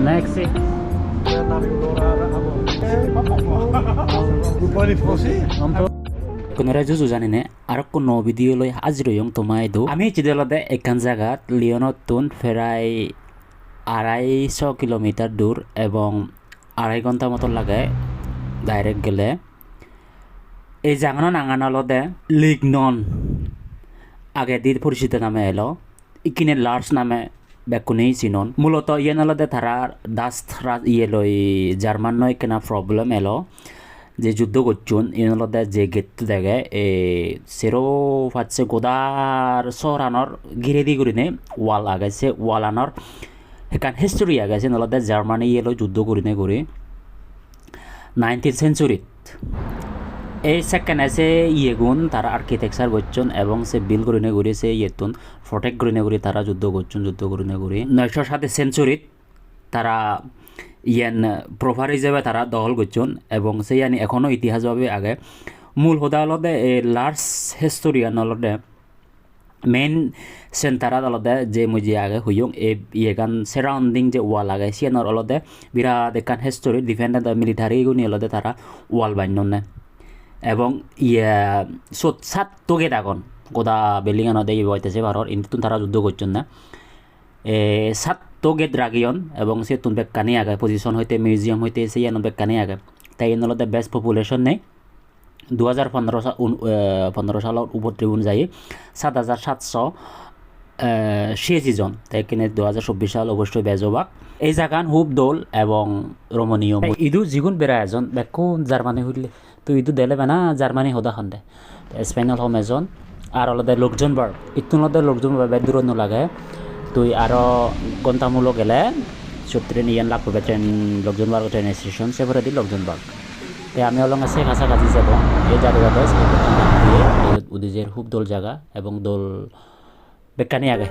Next কোনোরা যুজু জানি নে আৰু কোনো ভিডিঅ' লৈ হাজিৰ হৈম তোমাই দো আমি চিদেলতে একান জাগাত লিঅনতুন ফেৰাই আড়াইশ কিলোমিটার দূর এবং আড়াই ঘণ্টা মতো লাগে ডাইরেক্ট গেলে এই জাগানো নাঙানালতে লিগনন আগে দি পরিচিত নামে এলো ইকিনে লার্জ নামে বেকুনি চিনন। মূলত ইয়ে নালতে তারা ডাস্ট ইয়ে লই জার্মান নয় কেনা প্রবলেম এলো, যে যুদ্ধ করছুন ইনলতে যে গেট দেখে, এ সেরো ফাচ্ছে গোদার সরানোর গিরে দি করিনে ওয়াল আগাইছে ওয়াল আনর সেখান হিস্টোরি আগাইছে। নলতে জার্মানি ইয়েলো যুদ্ধ করিনে করি নাইনটিন সেঞ্চুরিত এই সেকেন্ড আছে ইয়েগুন, তারা আর্কিটেকচার করছেন এবং সে বিল করিনে ঘুরি সে ইয়েতুন প্রটেক্ট করিনে ঘুরি, তারা যুদ্ধ করছেন, যুদ্ধ করিনে ঘুরি। নয়শো সাতে সেঞ্চুরিত তারা ইয়ান প্রভার হিসেবে তারা দখল করছেন এবং সেই ইয়ানি এখনও ইতিহাসভাবে আগে। মূল হোদা হলতে এই লার্জ হিস্টোরিয়ান হলতে মেইন সেন্টারাত অলতে যে যে আগে হুইয়ং এই ইয়েগান সারাউন্ডিং যে ওয়াল আগে, সিয়ানোর অলতে বিরাট একান হিস্টোরি ডিফেন্ডেন্ট মিলিটারি গুনি অলতে তারা ওয়াল বান্যন। এবং ইয়ে সত সাত তোগে দাগন গোদা বিল্ডিং আনতে ইয়ে হইতেছে ভারত ইন্টুন তারা যুদ্ধ করছেন না। এ, সাত তোগেত রাগিয়ন এবং সে তুন বেকানি আগে পজিশন হইতে মিউজিয়াম হইতে সে ইয়ানো বেকানি আগে তাই এনলতে বেস্ট পপুলেশন নেই। দু হাজার পনেরো সাল পনেরো সালের উপর ট্রিবুন যাই। সাত হাজার সাতশো ছিয়াশি জন। তাই কিনে দু হাজার চব্বিশ সাল অবশ্যই বেজবাক। এই জাগান হুব দোল এবং রমণীয় ইদু যিগুণ বেড়া এজন। বেকো জার্মানি হইলে তো ইদু দেলে বেনা জার্মানি সদা খান্দে স্পেইনত হম এজন আর অলদে লোকজন বার ইতুনলতে লোকজন বার বেদ দূৰত নালাগে। তুই আরও গন্তামূলক গেলে সব ট্রেন ইয়ান লাভ করবে ট্রেন লোকজন বার ট্রেন স্টেশন সেভারে দি লোকজন বার তাই আমি অলং আছে কাছাকাছি যাব। এই জায়গাতে উদিজের খুব দোল জায়গা এবং দোল বেকানি আগে।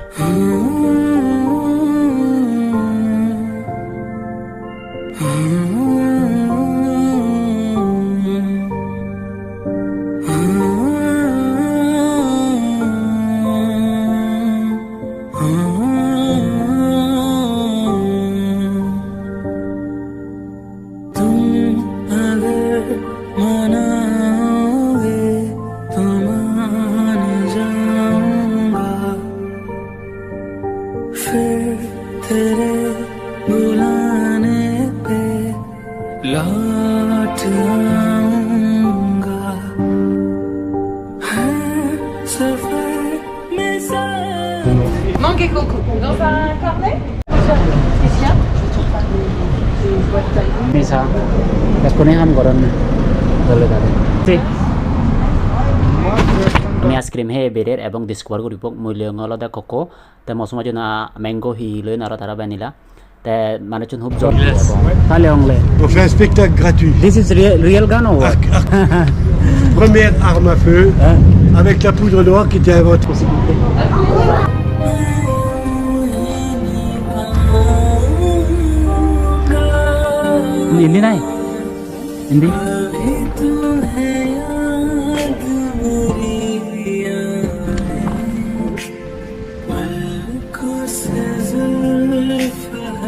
तेरे बुलाने पे लौट आऊंगा है सफर में साथ Mangue coco. Dans un carnet Spécial Misa, kaskunehan ko ron dole dale. Si. আমি আইসক্রিম হে বেরের এবং ডিসকভার করিব মূল্য অলদা কোকো। তে মৌসুমা জন্য ম্যাঙ্গো হি লৈ আর তারা ভ্যানিলা তে মানে চুন খুব জল তাহলে অংলে। On fait un spectacle gratuit. This is real gun O Arc- arc- Première arme à feu avec la poudre noire qui était inventée. Hindi নাই হিন্দি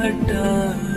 பட்டார்